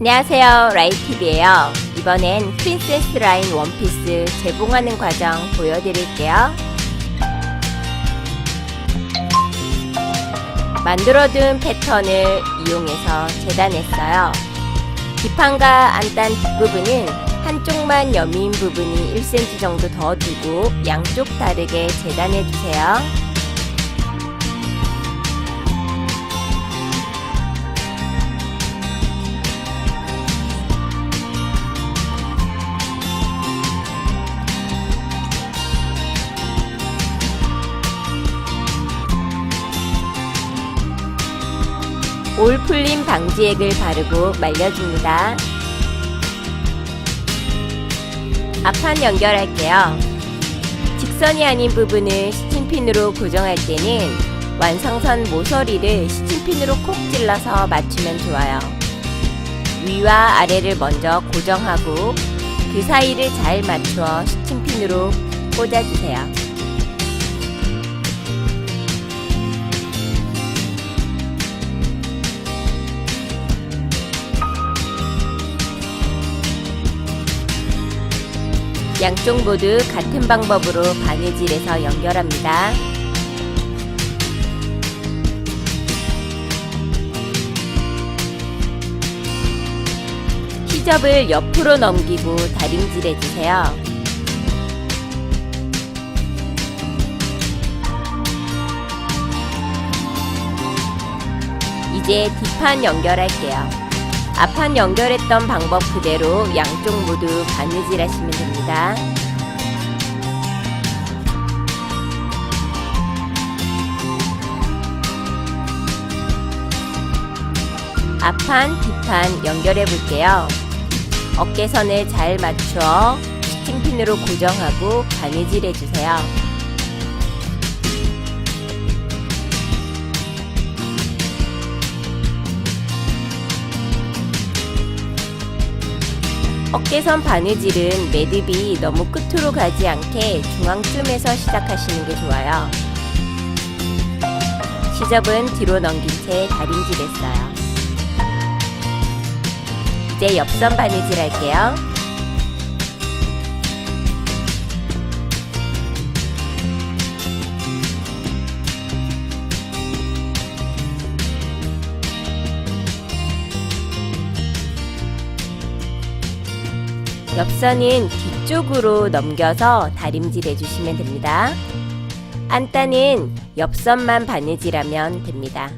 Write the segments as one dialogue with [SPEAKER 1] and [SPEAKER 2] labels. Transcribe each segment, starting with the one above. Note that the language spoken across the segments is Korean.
[SPEAKER 1] 안녕하세요. 라이TV예요. 이번엔 프린세스 라인 원피스 재봉하는 과정 보여드릴게요. 만들어둔 패턴을 이용해서 재단했어요. 뒷판과 안단 뒷부분은 한쪽만 여민 부분이 1cm 정도 더 두고 양쪽 다르게 재단해주세요. 올 풀림 방지액을 바르고 말려줍니다. 앞판 연결할게요. 직선이 아닌 부분을 스팀핀으로 고정할 때는 완성선 모서리를 스팀핀으로 콕 찔러서 맞추면 좋아요. 위와 아래를 먼저 고정하고 그 사이를 잘 맞추어 스팀핀으로 꽂아주세요. 양쪽 모두 같은 방법으로 바느질해서 연결합니다. 시접을 옆으로 넘기고 다림질 해주세요. 이제 뒷판 연결할게요. 앞판 연결했던 방법 그대로 양쪽 모두 바느질 하시면 됩니다. 앞판, 뒷판 연결해 볼게요. 어깨선을 잘 맞추어 스팅핀으로 고정하고 바느질 해주세요. 어깨선 바느질은 매듭이 너무 끝으로 가지 않게 중앙쯤에서 시작하시는 게 좋아요. 시접은 뒤로 넘긴 채 다림질했어요. 이제 옆선 바느질 할게요. 옆선은 뒤쪽으로 넘겨서 다림질 해주시면 됩니다. 안단은 옆선만 바느질하면 됩니다.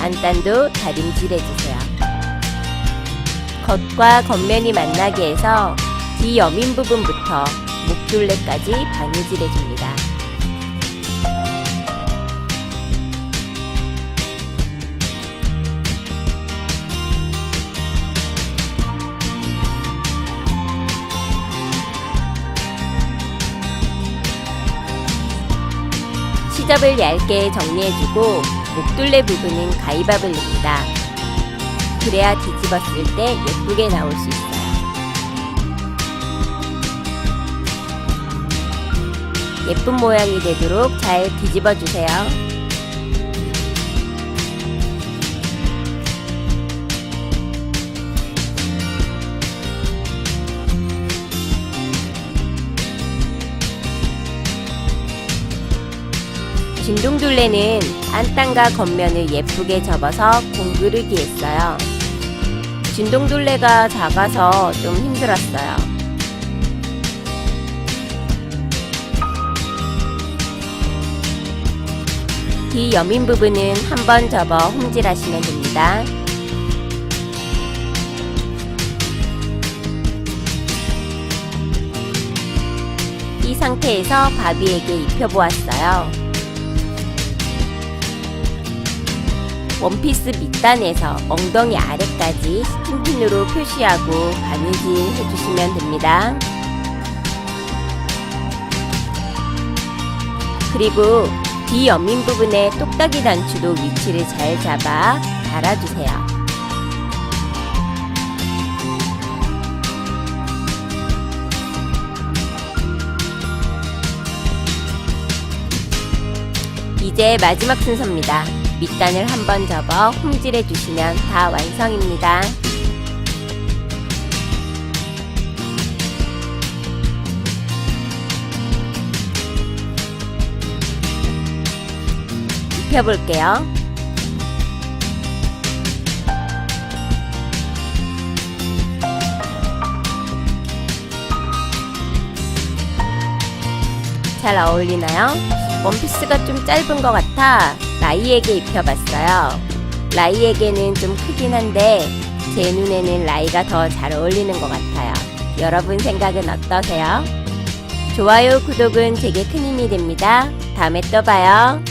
[SPEAKER 1] 안단도 다림질 해주세요. 겉과 겉면이 만나게 해서 뒤여민 부분부터 목둘레까지 바느질 해줍니다. 시접을 얇게 정리해주고 목둘레 부분은 가위밥을 냅니다. 그래야 뒤집었을 때 예쁘게 나올 수 있어요. 예쁜 모양이 되도록 잘 뒤집어 주세요. 진동둘레는 안단과 겉면을 예쁘게 접어서 공그르기 했어요. 진동둘레가 작아서 좀 힘들었어요. 뒤 여민 부분은 한번 접어 홈질하시면 됩니다. 이 상태에서 바비에게 입혀보았어요. 원피스 밑단에서 엉덩이 아래까지 스팀핀으로 표시하고 바느질 해주시면 됩니다. 그리고 뒤 옆민 부분에 똑딱이 단추도 위치를 잘 잡아 달아주세요. 이제 마지막 순서입니다. 밑단을 한번 접어 홈질해 주시면 다 완성입니다. 입혀볼게요. 잘 어울리나요? 원피스가 좀 짧은 것 같아 라이에게 입혀봤어요. 라이에게는 좀 크긴 한데 제 눈에는 라이가 더 잘 어울리는 것 같아요. 여러분 생각은 어떠세요? 좋아요, 구독은 제게 큰 힘이 됩니다. 다음에 또 봐요.